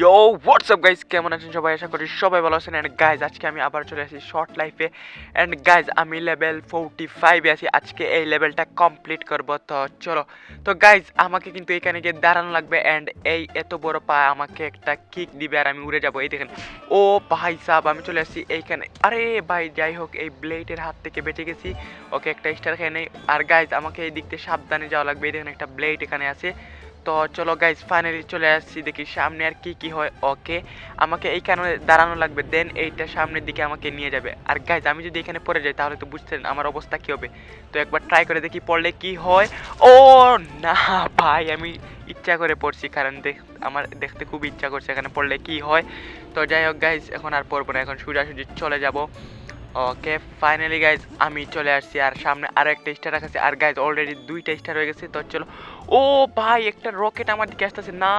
ইয়ো WhatsApp guys কেমন আছেন সবাই? আশা করি সবাই ভালো আছেন। অ্যান্ড গাইজ আজকে আমি আবার চলে আসি শর্ট লাইফে অ্যান্ড গাইজ আমি লেভেল ফোরটি ফাইভে আছি। আজকে এই লেভেলটা কমপ্লিট করব। তো চলো। তো গাইজ আমাকে কিন্তু এখানে গিয়ে দাঁড়ানো লাগবে। অ্যান্ড এই এত বড় পা আমাকে একটা কিক দিবে আর আমি উড়ে যাব। এই দেখেন। ও ভাই সাহ আমি চলে আসছি এইখানে। আরে ভাই, যাই হোক, এই ব্লেডের হাত থেকে বেঁচে গেছি। ওকে একটা স্টার খেয়ে নেই। আর গাইজ আমাকে এই দিক দিয়ে সাবধানে যাওয়া লাগবে। এই দেখেন একটা ব্লেড এখানে আছে। তো চলো গাইজ ফাইনালি চলে আসছি, দেখি সামনে আর কি কি হয় ওকে আমাকে এই কারণে দাঁড়ানো লাগবে দেন এইটা সামনের দিকে আমাকে নিয়ে যাবে। আর গাইজ আমি যদি এখানে পড়ে যাই, তাহলে তো বুঝতেন আমার অবস্থা কি হবে। তো একবার ট্রাই করে দেখি পড়লে কি হয়। ও না, ভাই, আমি ইচ্ছা করে পড়ছি, কারণ দেখ, আমার দেখতে খুব ইচ্ছা করছে এখানে পড়লে কি হয়। তো যাই হোক গাইজ এখন আর পড়ব না, এখন সোজাসুজি চলে যাব। ওকে ফাইনালি গাইজ আমি চলে আসছি আর সামনে আরও একটা স্টার রাখা আছে। আর গাইজ অলরেডি দুইটা স্টার হয়ে গেছে, তো চলো। ও ভাই, একটা রকেট আমার দিকে আসতেছে। না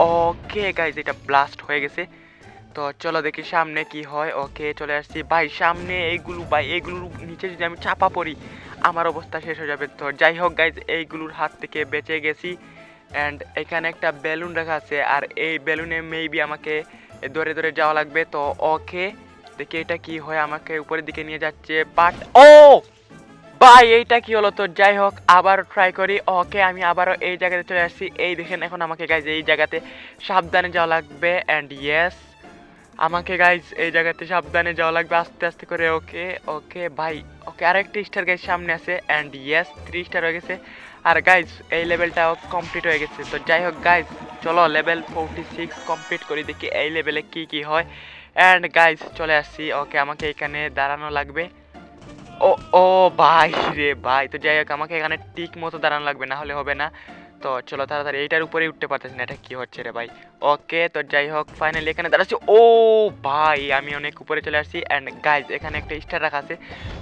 ওকে গাইজ এটা ব্লাস্ট হয়ে গেছে। তো চলো দেখি সামনে কি হয়। ওকে চলে আসছি। ভাই, সামনে এইগুলো, ভাই, এইগুলোর নিচে যদি আমি চাপা পড়ি, আমার অবস্থা শেষ হয়ে যাবে। তো যাই হোক গাইজ এইগুলোর হাত থেকে বেঁচে গেছি। অ্যান্ড এখানে একটা বেলুন রাখা আছে। আর এই বেলুনে মেবি আমাকে ধরে ধরে যাওয়া লাগবে। তো ওকে দেখি এটা কি হয় আমাকে উপরের দিকে নিয়ে যাচ্ছে বাট ও! ভাই, এইটা কি হলো তো যাই হোক আবার ট্রাই করি। ওকে আমি আবারও এই জায়গাতে চলে আসছি। এই দেখেন এখন আমাকে গাইজ এই জায়গাতে সাবধানে যাওয়া লাগবে। অ্যান্ড ইয়েস আমাকে গাইজ এই জায়গাতে সাবধানে যাওয়া লাগবে আস্তে আস্তে করে ওকে ওকে ভাই ওকে আরেকটি স্টার গাইজ সামনে আছে অ্যান্ড ইয়েস থ্রি স্টার হয়ে গেছে। আর গাইজ এই লেভেলটাও কমপ্লিট হয়ে গেছে। তো যাই হোক গাইজ চলো লেভেল ফোরটি সিক্স কমপ্লিট করি, দেখি এই লেভেলে কি কি হয়। অ্যান্ড গাইজ চলে আসছি ওকে আমাকে এখানে দাঁড়ানো লাগবে। ও ও, ভাই রে ভাই, তো যাই হোক, আমাকে এখানে ঠিক মতো দাঁড়ানো লাগবে, না হলে হবে না। তো চলো তাড়াতাড়ি, এইটার উপরে উঠতে পারতেছি না, এটা কি হচ্ছে রে ভাই? ওকে তো যাই হোক ফাইনালি এখানে দাঁড়াচ্ছি। ও ভাই, আমি অনেক উপরে চলে আসছি। অ্যান্ড গাইজ এখানে একটা স্টার রাখা আছে।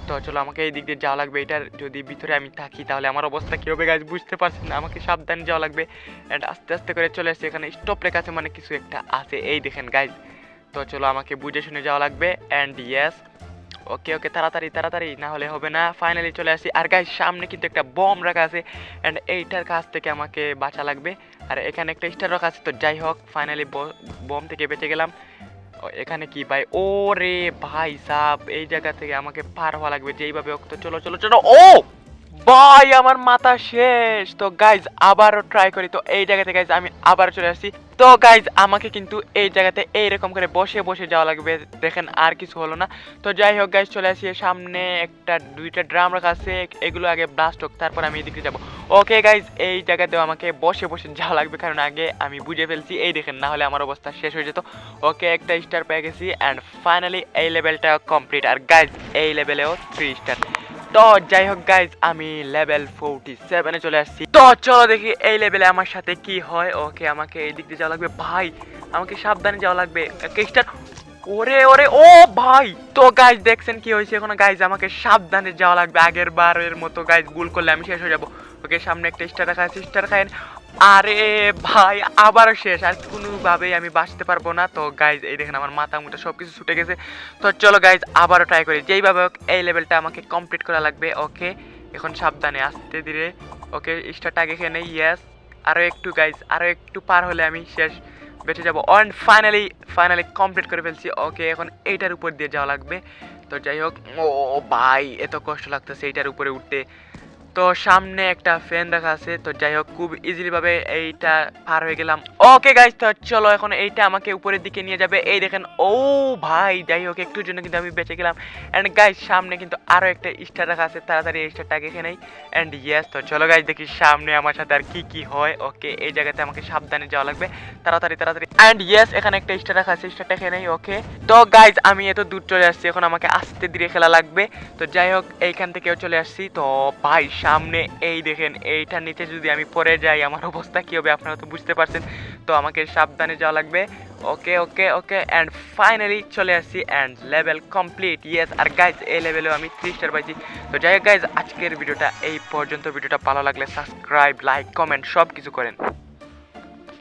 তো চলো, আমাকে এই দিক দিয়ে যাওয়া লাগবে। এটার যদি ভিতরে আমি থাকি, তাহলে আমার অবস্থা কী হবে গাইজ বুঝতে পারছি না, আমাকে সাবধানে যাওয়া লাগবে। অ্যান্ড আস্তে আস্তে করে চলে আসছি। এখানে স্টপ লেখা আছে মানে কিছু একটা আছে। এই দেখেন গাইজ তো চলো, আমাকে বুঝে শুনে যাওয়া লাগবে। অ্যান্ড ইয়েস ওকে ওকে, তাড়াতাড়ি তাড়াতাড়ি, না হলে হবে না। ফাইনালি চলে আসি। আর গাইজ সামনে কিন্তু একটা বম রাখা আছে। অ্যান্ড এইটার কাছ থেকে আমাকে বাঁচা লাগবে। আর এখানে একটা স্টার রাখা আছে, তো যাই হোক ফাইনালি বম থেকে বেঁচে গেলাম। এখানে কি ভাই? ও রে ভাই সাব, এই জায়গা থেকে আমাকে পার হওয়া লাগবে যেইভাবে হোক। তো চলো চলো চলো, ও! ভাই, আমার মাথা শেষ। তো গাইজ আবারও ট্রাই করি। তো এই জায়গাতে গাইজ আমি আবার চলে আসছি। তো গাইজ আমাকে কিন্তু এই জায়গাতে এইরকম করে বসে বসে যাওয়া লাগবে। দেখেন, আর কিছু হলো না। তো যাই হোক গাইজ চলে আসি। সামনে একটা, দুইটা ড্রাম রাখা আছে। এগুলো আগে ব্লাস্ট হোক, তারপর আমি এদিকে যাব। ওকে গাইজ এই জায়গাতেও আমাকে বসে বসে যাওয়া লাগবে। কারণ আগে আমি বুঝে ফেলছি। এই দেখেন, না হলে আমার অবস্থা শেষ হয়ে যেত। ওকে একটা স্টার পেয়ে গেছি। অ্যান্ড ফাইনালি এই লেভেলটা কমপ্লিট আর গাইজ এই লেভেলেও থ্রি স্টার তো যাই হোক গাইজ আমি লেভেল ফোরটি সেভেনে চলে আসছি। তো চলো দেখি এই লেভেলে আমার সাথে কি হয়। ওকে আমাকে এই দিক দিয়ে যাওয়া লাগবে। ভাই, আমাকে সাবধানে যাওয়া লাগবে। ওরে ওরে, ও ভাই। তো গাইজ দেখছেন কি হয়েছে? এখন গাইজ আমাকে সাবধানে যাওয়া লাগবে। আগের বারের মতো গাইজ ভুল করলে আমি শেষ হয়ে যাব। ওকে, সামনে একটা স্টার আছে স্টার খায়েন আরে ভাই, আবারও শেষ। আর কোনোভাবেই আমি বাঁচতে পারব না। তো গাইজ এই দেখেন আমার মাথা মুটা সব কিছু ছুটে গেছে। তো চলো গাইজ আবারও ট্রাই করি। যেইভাবে হোক, এই লেভেলটা আমাকে কমপ্লিট করা লাগবে। ওকে, এখন সাবধানে, আসতে ধীরে। ওকে স্টারটা আগে খেয়ে নেই ইয়েস আরও একটু গাইজ আরও একটু পার হলে আমি শেষ। বেঁচে যাব। অ্যান্ড ফাইনালি ফাইনালি কমপ্লিট করে ফেলছি। ওকে এখন এইটার উপর দিয়ে যাওয়া লাগবে। তো যাই হোক ও, ভাই, এত কষ্ট লাগতেছে এইটার উপরে উঠতে। তো সামনে একটা ফ্যান রাখা আছে, তো যাই হোক খুব ইজিলি ভাবে এইটা পার হয়ে গেলাম। ওকে গাইজ তো চলো এখন এইটা আমাকে উপরের দিকে নিয়ে যাবে। এই দেখেন, ও ভাই যাই হোক একটুর জন্য কিন্তু আমি বেঁচে গেলাম। অ্যান্ড গাইজ সামনে কিন্তু আরও একটা স্টার রাখা আছে, তাড়াতাড়ি এই স্টারটাকে এখানে অ্যান্ড ইয়েস তো চলো গাইজ দেখি সামনে আমার সাথে আর কি কি হয়। ওকে এই জায়গাতে আমাকে সাবধানে যাওয়া লাগবে। তাড়াতাড়ি তাড়াতাড়ি। অ্যান্ড ইয়েস এখানে একটা স্টার রাখা আছে স্টারটা এখানে ওকে তো গাইজ আমি এত দূর চলে আসছি, এখন আমাকে আস্তে ধীরে খেলা লাগবে। তো যাই হোক এইখান থেকেও চলে আসছি। তো ভাই সামনে, এই দেখেন, এইটার নিচে যদি আমি পরে যাই, আমার অবস্থা কী হবে আপনারা তো বুঝতে পারছেন। তো আমাকে সাবধানে যাওয়া লাগবে। ওকে ওকে ওকে অ্যান্ড ফাইনালি চলে আসছি অ্যান্ড লেভেল কমপ্লিট ইয়েস আর গাইজ এই লেভেলেও আমি থ্রি স্টার পাইছি। তো যাই হোক গাইজ আজকের ভিডিওটা এই পর্যন্ত। ভিডিওটা ভালো লাগলে সাবস্ক্রাইব লাইক কমেন্ট সব কিছু করেন।